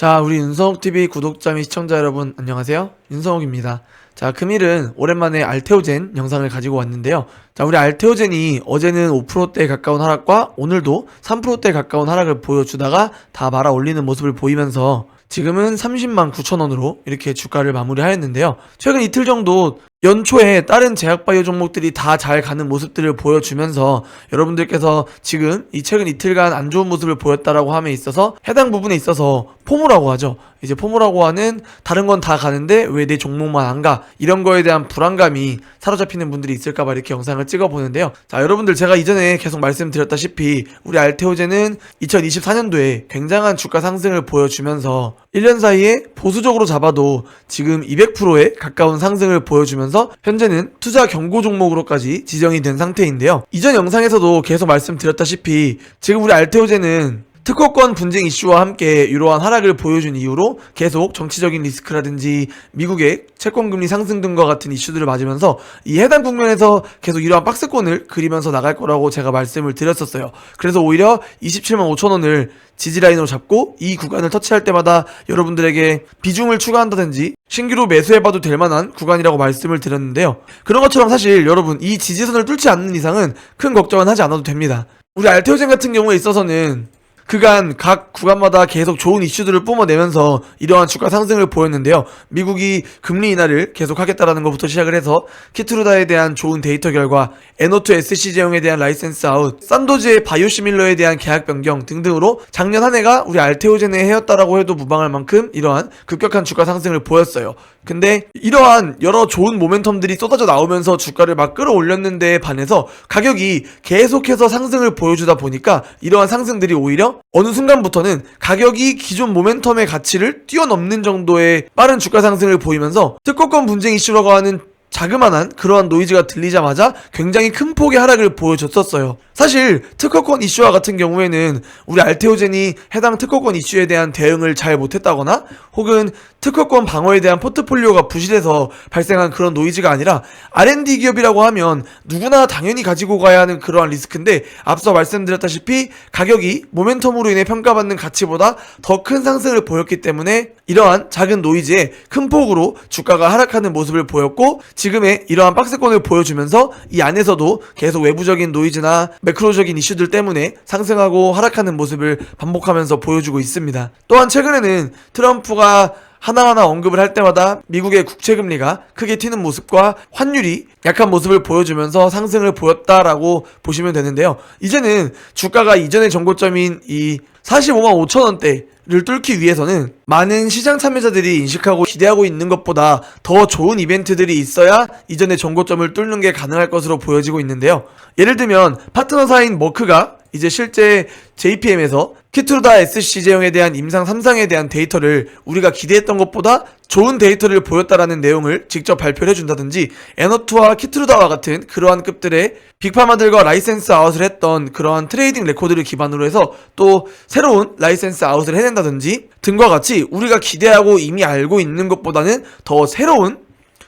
자, 우리 윤성욱TV 구독자 및 시청자 여러분, 안녕하세요. 윤성욱입니다. 자, 금일은 오랜만에 알테오젠 영상을 가지고 왔는데요. 자, 우리 알테오젠이 어제는 5%대에 가까운 하락과 오늘도 3%대에 가까운 하락을 보여주다가 다 말아 올리는 모습을 보이면서 지금은 30만 9천 원으로 이렇게 주가를 마무리하였는데요. 최근 이틀 정도 연초에 다른 제약바이오 종목들이 다 잘 가는 모습들을 보여주면서 여러분들께서 지금 이 최근 이틀간 안 좋은 모습을 보였다라고 함에 있어서 해당 부분에 있어서 포모라고 하죠. 이제 포모라고 하는 다른 건 다 가는데 왜 내 종목만 안 가? 이런 거에 대한 불안감이 사로잡히는 분들이 있을까봐 이렇게 영상을 찍어 보는데요. 자, 여러분들 제가 이전에 계속 말씀드렸다시피 우리 알테오제는 2024년도에 굉장한 주가 상승을 보여주면서 1년 사이에 보수적으로 잡아도 지금 200%에 가까운 상승을 보여주면서 현재는 투자 경고 종목으로까지 지정이 된 상태인데요. 이전 영상에서도 계속 말씀드렸다시피 지금 우리 알테오제는 특허권 분쟁 이슈와 함께 이러한 하락을 보여준 이후로 계속 정치적인 리스크라든지 미국의 채권금리 상승 등과 같은 이슈들을 맞으면서 이 해당 국면에서 계속 이러한 박스권을 그리면서 나갈 거라고 제가 말씀을 드렸었어요. 그래서 오히려 27만 5천 원을 지지라인으로 잡고 이 구간을 터치할 때마다 여러분들에게 비중을 추가한다든지 신규로 매수해봐도 될 만한 구간이라고 말씀을 드렸는데요. 그런 것처럼 사실 여러분 이 지지선을 뚫지 않는 이상은 큰 걱정은 하지 않아도 됩니다. 우리 알테오젠 같은 경우에 있어서는 그간 각 구간마다 계속 좋은 이슈들을 뿜어내면서 이러한 주가 상승을 보였는데요. 미국이 금리 인하를 계속하겠다라는 것부터 시작을 해서 키트루다에 대한 좋은 데이터 결과 에노트 SC 제형에 대한 라이센스 아웃, 산도즈의 바이오시밀러에 대한 계약 변경 등등으로 작년 한 해가 우리 알테오젠의 해였다라고 해도 무방할 만큼 이러한 급격한 주가 상승을 보였어요. 근데 이러한 여러 좋은 모멘텀들이 쏟아져 나오면서 주가를 막 끌어올렸는데 반해서 가격이 계속해서 상승을 보여주다 보니까 이러한 상승들이 오히려 어느 순간부터는 가격이 기존 모멘텀의 가치를 뛰어넘는 정도의 빠른 주가 상승을 보이면서 특허권 분쟁 이슈라고 하는 자그마한 그러한 노이즈가 들리자마자 굉장히 큰 폭의 하락을 보여줬었어요. 사실 특허권 이슈와 같은 경우에는 우리 알테오젠이 해당 특허권 이슈에 대한 대응을 잘 못했다거나 혹은 특허권 방어에 대한 포트폴리오가 부실해서 발생한 그런 노이즈가 아니라 R&D 기업이라고 하면 누구나 당연히 가지고 가야 하는 그러한 리스크인데 앞서 말씀드렸다시피 가격이 모멘텀으로 인해 평가받는 가치보다 더 큰 상승을 보였기 때문에 이러한 작은 노이즈에 큰 폭으로 주가가 하락하는 모습을 보였고 지금의 이러한 박스권을 보여주면서 이 안에서도 계속 외부적인 노이즈나 매크로적인 이슈들 때문에 상승하고 하락하는 모습을 반복하면서 보여주고 있습니다. 또한 최근에는 트럼프가 하나하나 언급을 할 때마다 미국의 국채 금리가 크게 튀는 모습과 환율이 약한 모습을 보여주면서 상승을 보였다라고 보시면 되는데요. 이제는 주가가 이전의 정고점인 이 45만 5천 원대 를 뚫기 위해서는 많은 시장 참여자들이 인식하고 기대하고 있는 것보다 더 좋은 이벤트들이 있어야 이전의 정고점을 뚫는 게 가능할 것으로 보여지고 있는데요. 예를 들면 파트너사인 머크가 이제 실제 JPM에서 키트루다 SC 제형에 대한 임상 3상에 대한 데이터를 우리가 기대했던 것보다 좋은 데이터를 보였다라는 내용을 직접 발표를 해준다든지 에너투와 키트루다와 같은 그러한 급들의 빅파마들과 라이센스 아웃을 했던 그러한 트레이딩 레코드를 기반으로 해서 또 새로운 라이센스 아웃을 해낸다든지 등과 같이 우리가 기대하고 이미 알고 있는 것보다는 더 새로운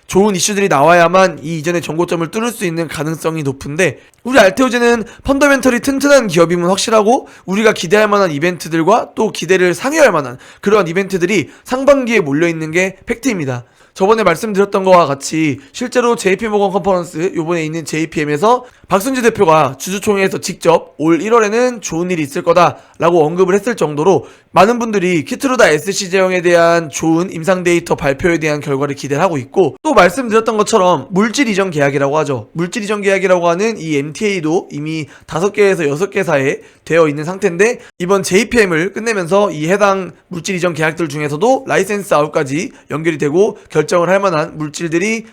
좋은 이슈들이 나와야만 이 이전의 정고점을 뚫을 수 있는 가능성이 높은데 우리 알테오제는 펀더멘털이 튼튼한 기업임은 확실하고 우리가 기대할 만한 이벤트들과 또 기대를 상회할 만한 그러한 이벤트들이 상반기에 몰려 있는 게 팩트입니다. 저번에 말씀드렸던 거와 같이 실제로 JP모건 컨퍼런스 요번에 있는 JPM에서 박순지 대표가 주주총회에서 직접 올 1월에는 좋은 일이 있을 거다라고 언급을 했을 정도로 많은 분들이 키트루다 SC 제형에 대한 좋은 임상 데이터 발표에 대한 결과를 기대를 하고 있고 또 말씀드렸던 것처럼 물질 이전 계약이라고 하죠. 물질 이전 계약이라고 하는 이 MTA도 이미 5개에서 6개 사에 되어 있는 상태인데 이번 JPM을 끝내면서 이 해당 물질 이전 계약들 중에서도 라이센스 아웃까지 연결이 되고 결정을 할 만한 물질들이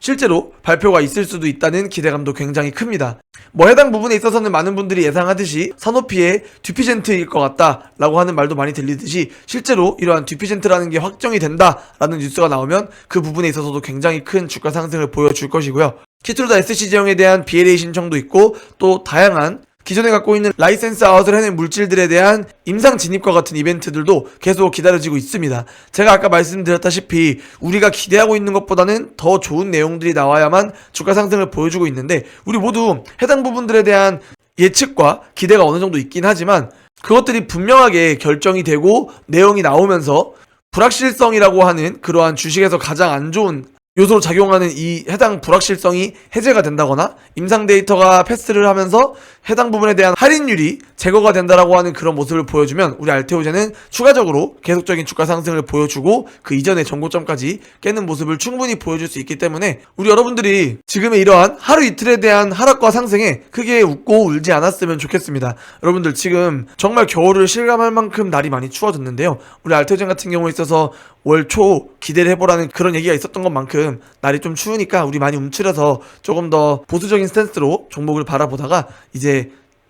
실제로 발표가 있을 수도 있다는 기대감도 굉장히 큽니다. 뭐 해당 부분에 있어서는 많은 분들이 예상하듯이 산오피의 듀피젠트일 것 같다라고 하는 말도 많이 들리듯이 실제로 이러한 듀피젠트라는 게 확정이 된다라는 뉴스가 나오면 그 부분에 있어서도 굉장히 큰 주가 상승을 보여줄 것이고요. 키트루다 SC 제형에 대한 BLA 신청도 있고 또 다양한 기존에 갖고 있는 라이센스 아웃을 해낸 물질들에 대한 임상 진입과 같은 이벤트들도 계속 기다려지고 있습니다. 제가 아까 말씀드렸다시피 우리가 기대하고 있는 것보다는 더 좋은 내용들이 나와야만 주가 상승을 보여주고 있는데 우리 모두 해당 부분들에 대한 예측과 기대가 어느 정도 있긴 하지만 그것들이 분명하게 결정이 되고 내용이 나오면서 불확실성이라고 하는 그러한 주식에서 가장 안 좋은 요소로 작용하는 이 해당 불확실성이 해제가 된다거나 임상 데이터가 패스를 하면서 해당 부분에 대한 할인율이 제거가 된다라고 하는 그런 모습을 보여주면 우리 알테오제는 추가적으로 계속적인 주가 상승을 보여주고 그 이전의 정고점까지 깨는 모습을 충분히 보여줄 수 있기 때문에 우리 여러분들이 지금의 이러한 하루 이틀에 대한 하락과 상승에 크게 웃고 울지 않았으면 좋겠습니다. 여러분들 지금 정말 겨울을 실감할 만큼 날이 많이 추워졌는데요. 우리 알테오젠 같은 경우에 있어서 월 초 기대를 해보라는 그런 얘기가 있었던 것만큼 날이 좀 추우니까 우리 많이 움츠려서 조금 더 보수적인 스탠스로 종목을 바라보다가 이제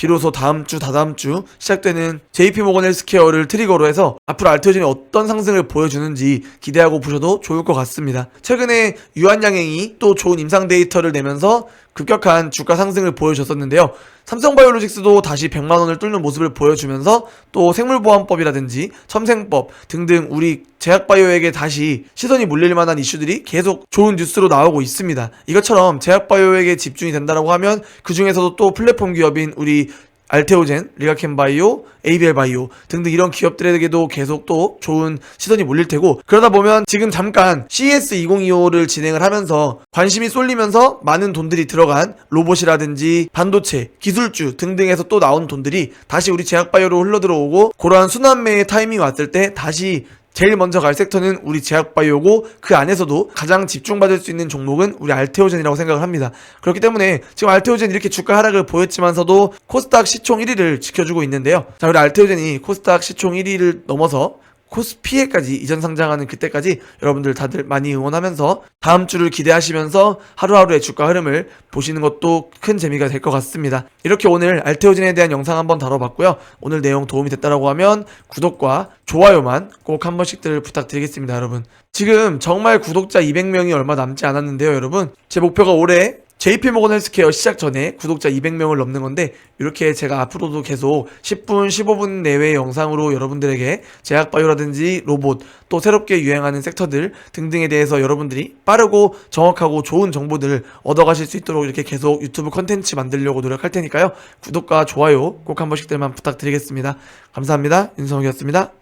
비로소 다음 주, 다다음 주 시작되는 JP모건 헬스케어를 트리거로 해서 앞으로 알테오젠이 어떤 상승을 보여주는지 기대하고 보셔도 좋을 것 같습니다. 최근에 유한양행이 또 좋은 임상 데이터를 내면서 급격한 주가 상승을 보여줬었는데요. 삼성바이오로직스도 다시 100만 원을 뚫는 모습을 보여주면서 또 생물보안법이라든지 첨생법 등등 우리 제약바이오에게 다시 시선이 몰릴 만한 이슈들이 계속 좋은 뉴스로 나오고 있습니다. 이것처럼 제약바이오에게 집중이 된다라고 하면 그 중에서도 또 플랫폼 기업인 우리 알테오젠, 리가켄바이오, ABL바이오 등등 이런 기업들에게도 계속 또 좋은 시선이 몰릴 테고 그러다 보면 지금 잠깐 CES 2025를 진행을 하면서 관심이 쏠리면서 많은 돈들이 들어간 로봇이라든지 반도체, 기술주 등등에서 또 나온 돈들이 다시 우리 제약바이오로 흘러들어오고 그러한 순환매의 타이밍이 왔을 때 다시 제일 먼저 갈 섹터는 우리 제약바이오고 그 안에서도 가장 집중받을 수 있는 종목은 우리 알테오젠이라고 생각을 합니다. 그렇기 때문에 지금 알테오젠 이렇게 주가 하락을 보였지만서도 코스닥 시총 1위를 지켜주고 있는데요. 자, 우리 알테오젠이 코스닥 시총 1위를 넘어서 코스피에까지 이전 상장하는 그때까지 여러분들 다들 많이 응원하면서 다음 주를 기대하시면서 하루하루의 주가 흐름을 보시는 것도 큰 재미가 될 것 같습니다. 이렇게 오늘 알테오진에 대한 영상 한번 다뤄봤고요. 오늘 내용 도움이 됐다라고 하면 구독과 좋아요만 꼭 한 번씩들 부탁드리겠습니다, 여러분. 지금 정말 구독자 200명이 얼마 남지 않았는데요, 여러분. 제 목표가 올해 JP모건 헬스케어 시작 전에 구독자 200명을 넘는 건데 이렇게 제가 앞으로도 계속 10분, 15분 내외의 영상으로 여러분들에게 제약 바이오라든지 로봇 또 새롭게 유행하는 섹터들 등등에 대해서 여러분들이 빠르고 정확하고 좋은 정보들을 얻어 가실 수 있도록 이렇게 계속 유튜브 컨텐츠 만들려고 노력할 테니까요. 구독과 좋아요 꼭 한 번씩들만 부탁드리겠습니다. 감사합니다. 윤성욱이었습니다.